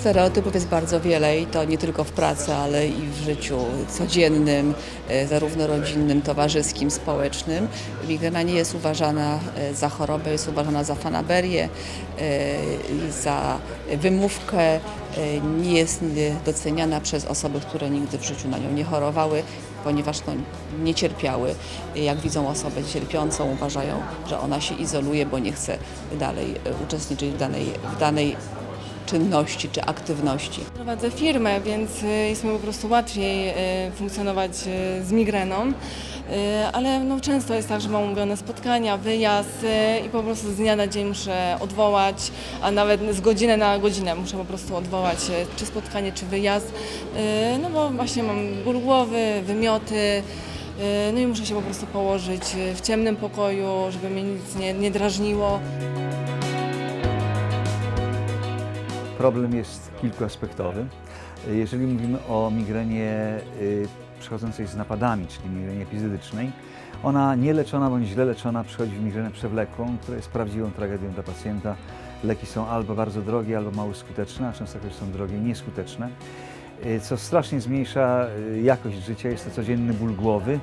Stereotypów jest bardzo wiele i to nie tylko w pracy, ale i w życiu codziennym, e, zarówno rodzinnym, towarzyskim, społecznym. Migrena nie jest uważana e, za chorobę, jest uważana za fanaberię, e, za wymówkę, nie jest doceniana przez osoby, które nigdy w życiu na nią nie chorowały, ponieważ no, nie cierpiały. Jak widzą osobę cierpiącą, uważają, że ona się izoluje, bo nie chce dalej uczestniczyć w danej, w danej czynności czy aktywności. Prowadzę firmę, więc y, jest mi po prostu łatwiej y, funkcjonować y, z migreną, ale no, często jest tak, że mam umówione spotkania, wyjazd i po prostu z dnia na dzień muszę odwołać, a nawet z godziny na godzinę muszę po prostu odwołać czy spotkanie, czy wyjazd, no bo właśnie mam ból głowy, wymioty, no i muszę się po prostu położyć w ciemnym pokoju, żeby mnie nic nie, nie drażniło. Problem jest kilkuaspektowy. Jeżeli mówimy o migrenie y, przychodzącej z napadami, czyli migrenie epizodycznej, ona nieleczona bądź źle leczona przychodzi w migrenę przewlekłą, która jest prawdziwą tragedią dla pacjenta. Leki są albo bardzo drogie, albo mało skuteczne, a często też są drogie i nieskuteczne, y, co strasznie zmniejsza y, jakość życia. Jest to codzienny ból głowy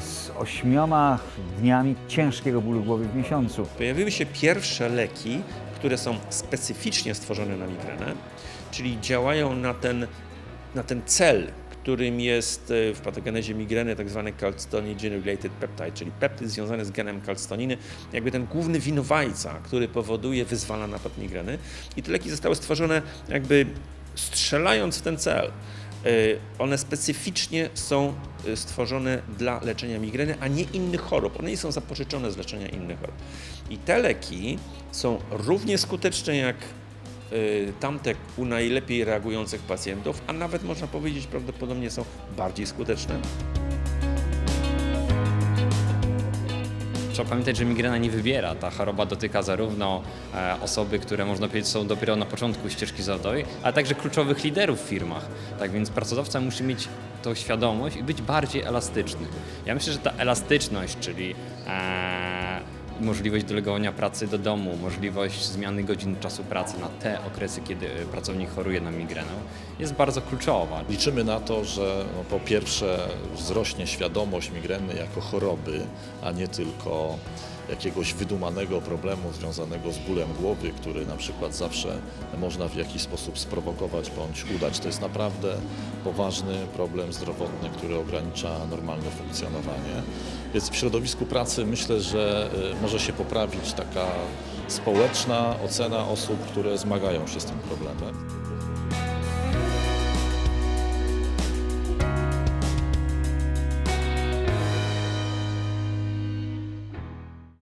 z ośmioma dniami ciężkiego bólu głowy w miesiącu. Pojawiły się pierwsze leki, które są specyficznie stworzone na migrenę, czyli działają na ten, na ten cel, którym jest e, w patogenezie migreny tak zwany calcitonin-related peptide, czyli peptyd związany z genem calcitoniny, jakby ten główny winowajca, który powoduje, wyzwala napad migreny. I te leki zostały stworzone jakby strzelając w ten cel. E, One specyficznie są e, stworzone dla leczenia migreny, a nie innych chorób. One nie są zapożyczone z leczenia innych chorób. I te leki są równie skuteczne jak e, tamte u najlepiej reagujących pacjentów, a nawet można powiedzieć prawdopodobnie są bardziej skuteczne. Trzeba pamiętać, że migrena nie wybiera. Ta choroba dotyka zarówno e, osoby, które można powiedzieć są dopiero na początku ścieżki zawodowej, ale także kluczowych liderów w firmach. Tak więc pracodawca musi mieć tą świadomość i być bardziej elastyczny. Ja myślę, że ta elastyczność, czyli e, możliwość delegowania pracy do domu, możliwość zmiany godzin czasu pracy na te okresy, kiedy e, pracownik choruje na migrenę, jest bardzo kluczowa. Liczymy na to, że no, po pierwsze wzrośnie świadomość migreny jako choroby, a nie tylko jakiegoś wydumanego problemu związanego z bólem głowy, który na przykład zawsze można w jakiś sposób sprowokować bądź udać. To jest naprawdę poważny problem zdrowotny, który ogranicza normalne funkcjonowanie. Więc w środowisku pracy myślę, że y, może się poprawić taka społeczna ocena osób, które zmagają się z tym problemem.